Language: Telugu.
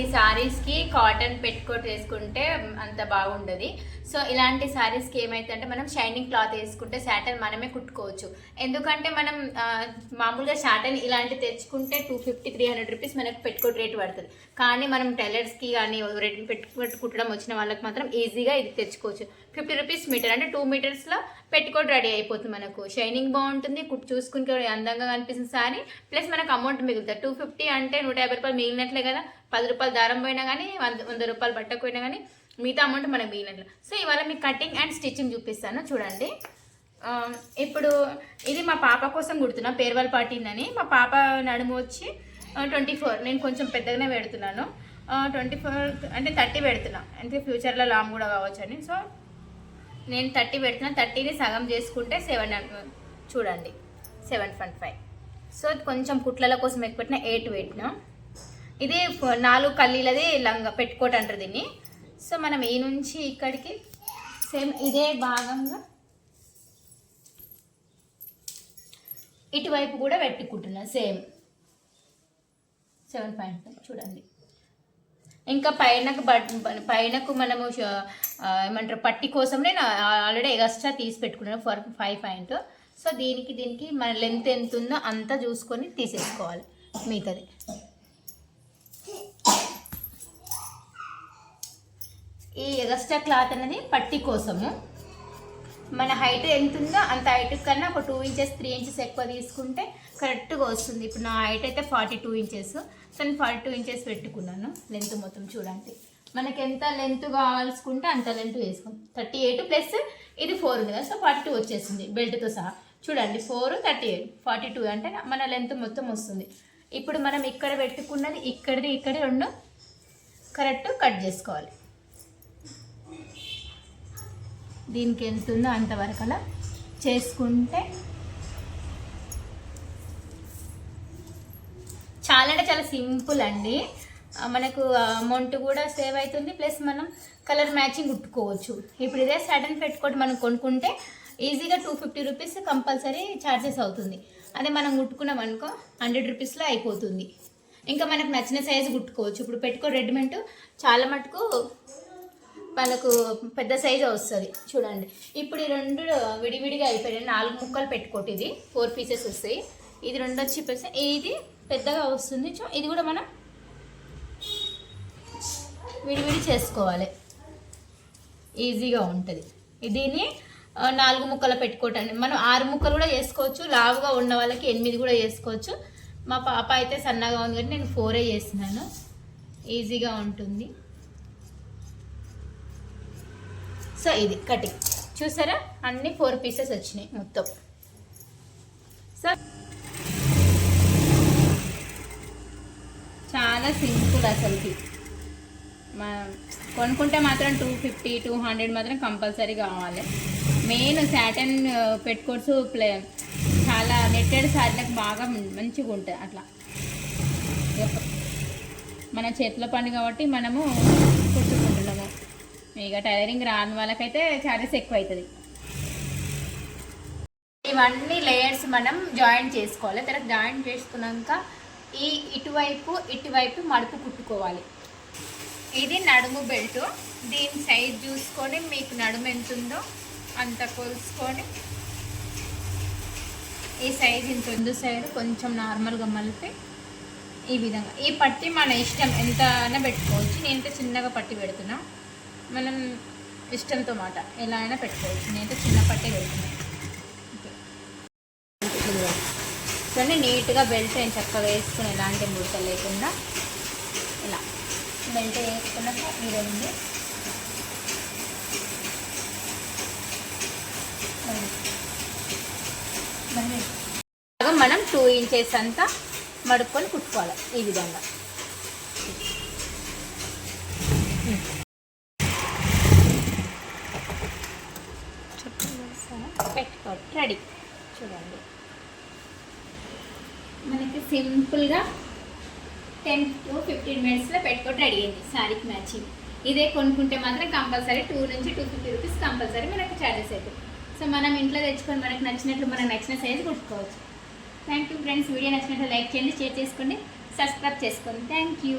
ఈ సారీస్కి కాటన్ పెట్టుకోట్ వేసుకుంటే అంత బాగుండదు. సో ఇలాంటి శారీస్కి ఏమైతే అంటే మనం షైనింగ్ క్లాత్ వేసుకుంటే శాటన్ మనమే కుట్టుకోవచ్చు. ఎందుకంటే మనం మామూలుగా శాటన్ ఇలాంటి తెచ్చుకుంటే two fifty three hundred rupees మనకు పెట్టుకోట్ రేట్ పడుతుంది. కానీ మనం టైలర్స్కి కానీ రెడ్ పెట్టుకోట్ కుట్టడం వచ్చిన వాళ్ళకి మాత్రం ఈజీగా ఇది తెచ్చుకోవచ్చు. ఫిఫ్టీ రూపీస్ మీటర్ అంటే టూ మీటర్స్లో పెట్టుకోట్ రెడీ అయిపోతుంది మనకు. షైనింగ్ బాగుంటుంది కుట్టు చూసుకుంటే అందంగా కనిపిస్తుంది సారీ. ప్లస్ మనకు అమౌంట్ మిగులుతుంది. టూ ఫిఫ్టీ అంటే నూట యాభై రూపాయలు మిగిలినట్లే కదా. పది రూపాయలు దారం పోయినా కానీ వంద వంద రూపాయలు బట్టకపోయినా కానీ మిగతా అమౌంట్ మనకు మిగిలినట్లు. సో ఇవాళ మీకు కటింగ్ అండ్ స్టిచ్చింగ్ చూపిస్తాను చూడండి. ఇప్పుడు ఇది మా పాప కోసం కుడుతున్నా పేర్వల్ పాటిందని మా పాప నడుము వచ్చి ట్వంటీ ఫోర్ నేను కొంచెం పెద్దగానే పెడుతున్నాను. ట్వంటీ ఫోర్ అంటే థర్టీ పెడుతున్నా. అంటే ఫ్యూచర్లో లాంగ్ కూడా కావచ్చు అని సో నేను థర్టీ పెడుతున్నా థర్టీని సగం చేసుకుంటే సెవెన్ చూడండి సెవెన్ పాయింట్ ఫైవ్. సో కొంచెం కుట్లల కోసం ఎక్కువ పెట్టిన ఎయిట్ పెట్టినా. ఇది నాలుగు కల్లీలది లంగా పెట్టుకోట అంటారు దీన్ని. సో మనం ఈ నుంచి ఇక్కడికి సేమ్ ఇదే భాగంగా ఇటువైపు కూడా పెట్టుకుంటున్నాం సేమ్. సెవెన్ పాయింట్ చూడండి. ఇంకా పైనకు పైనకు మనము ఏమంటారు పట్టి కోసం నేను ఆల్రెడీ ఎక్స్ట్రా తీసి పెట్టుకున్నాను ఫర్ ఫైవ్ పాయింట్. సో దీనికి దీనికి మన లెంత్ ఎంత ఉందో అంతా చూసుకొని తీసేసుకోవాలి మిగతాది. ఈ ఎగస్ట్రా క్లాత్ అనేది పట్టి కోసము. మన హైట్ ఎంత ఉందో అంత హైట్ కన్నా ఒక టూ ఇంచెస్ త్రీ ఇంచెస్ ఎక్కువ తీసుకుంటే కరెక్ట్గా వస్తుంది. ఇప్పుడు నా హైట్ అయితే ఫార్టీ టూ ఇంచెస్. సో నేను ఫార్టీ టూ ఇంచెస్ పెట్టుకున్నాను. లెంత్ మొత్తం చూడండి. మనకి ఎంత లెంత్ కావాల్సుకుంటే అంత లెంత్ వేసుకోండి థర్టీ ఎయిట్ ప్లస్ ఇది ఫోర్ ఉంది కదా సో ఫార్టీ టూ వచ్చేసింది బెల్ట్తో సహా. చూడండి four thirty eight. Forty two అంటే మన లెంత్ మొత్తం వస్తుంది. ఇప్పుడు మనం ఇక్కడ పెట్టుకున్నది ఇక్కడిది ఇక్కడ రెండు కరెక్ట్ కట్ చేసుకోవాలి. దీనికి ఎంత ఉందో అంతవరకు అలా చేసుకుంటే చాలా అంటే చాలా సింపుల్ అండి. మనకు అమౌంట్ కూడా సేవ్ అవుతుంది. ప్లస్ మనం కలర్ మ్యాచింగ్ కుట్టుకోవచ్చు. ఇప్పుడు ఇదే సడన్ పెట్టుకోవడం మనం కొనుక్కుంటే ఈజీగా two fifty rupees compulsory charges అవుతుంది. అదే మనం కుట్టుకున్నాం అనుకో హండ్రెడ్ రూపీస్లో అయిపోతుంది. ఇంకా మనకు నచ్చిన సైజు కుట్టుకోవచ్చు. ఇప్పుడు పెట్టుకో రెడీమేడ్ చాలా మటుకు వాళ్ళకు పెద్ద సైజు వస్తుంది. చూడండి. ఇప్పుడు ఈ రెండు విడివిడిగా అయిపోయాయి నాలుగు ముక్కలు పెట్టుకోటి ఇది ఫోర్ పీసెస్ వస్తాయి. ఇది రెండు వచ్చి ఇది పెద్దగా వస్తుంది. చూ ఇది కూడా మనం విడివిడి చేసుకోవాలి. ఈజీగా ఉంటుంది. దీన్ని నాలుగు ముక్కలు పెట్టుకోవటండి మనం ఆరు ముక్కలు కూడా చేసుకోవచ్చు. లావుగా ఉన్న వాళ్ళకి ఎనిమిది కూడా చేసుకోవచ్చు. మా పాప అయితే సన్నగా ఉంది. కాబట్టి నేను ఫోరే చేస్తున్నాను. ఈజీగా ఉంటుంది. సో ఇది కటింగ్. చూసారా? అన్ని ఫోర్ పీసెస్ వచ్చినాయి మొత్తం. సో చాలా సింపుల్ అసలుకి. కొనుక్కుంటే మాత్రం టూ ఫిఫ్టీ టూ హండ్రెడ్ మాత్రం కంపల్సరీ కావాలి. మెయిన్ శాటన్ పెట్టుకోట్స్ uh, ప్లే చాలా నెట్టెడ్ శారీలకు బాగా మంచిగా ఉంటుంది అట్లా. మన చేతిలో పని కాబట్టి మనము కుట్టు ఇక టైలరింగ్ రాని వాళ్ళకైతే ఛార్జెస్ ఎక్కువ అవుతుంది ఇవన్నీ లేయర్స్ మనం జాయిన్ చేసుకోవాలి. తర్వాత జాయిన్ చేసుకున్నాక ఈ ఇటువైపు ఇటువైపు మడుపు కుట్టుకోవాలి. ఇది నడుము బెల్ట్ దీని సైజ్ చూసుకొని మీకు నడుము ఎంత ఉందో అంత కొలుసుకొని ఈ సైజ్ ఇంత ఉంది. సైడ్ కొంచెం నార్మల్గా మలిపి ఈ విధంగా. ఈ పట్టి మన ఇష్టం ఎంత అయినా పెట్టుకోవచ్చు. నేనైతే చిన్నగా పట్టి పెడుతున్నాను మనం ఇష్టంతో మాట ఎలా అయినా పెట్టుకోవచ్చు. నేనైతే చిన్న పట్టి పెడుతున్నా చూడండి నీట్గా బెల్ట్ నేను చక్కగా వేసుకుని ఎలాంటి ముడత లేకుండా ఇలా బెల్ట్ వేసుకున్నాక ఈ రెండు బాగా మనం టూ ఇంచెస్ అంతా మడుక్కొని కుట్టుకోవాలి ఈ విధంగా. పెట్టుకోవాలి రెడీ. చూడండి. మనకి సింపుల్గా టెన్ టు ఫిఫ్టీన్ మినిట్స్లో పెట్టుకొని రెడీ అయింది. శారీకి మ్యాచింగ్. ఇదే కొనుక్కుంటే మాత్రం కంపల్సరీ టూ నుంచి టూ ఫిఫ్టీ రూపీస్ కంపల్సరీ మనకు ఛార్జెస్ అవుతుంది సో మనం ఇంట్లో తెచ్చుకొని మనకు నచ్చినట్లు మనకు నచ్చిన సైజు కుట్టుకోవచ్చు థ్యాంక్ యూ ఫ్రెండ్స్ వీడియో నచ్చినట్లు లైక్ చేయండి షేర్ చేసుకోండి సబ్స్క్రైబ్ చేసుకోండి. Thank you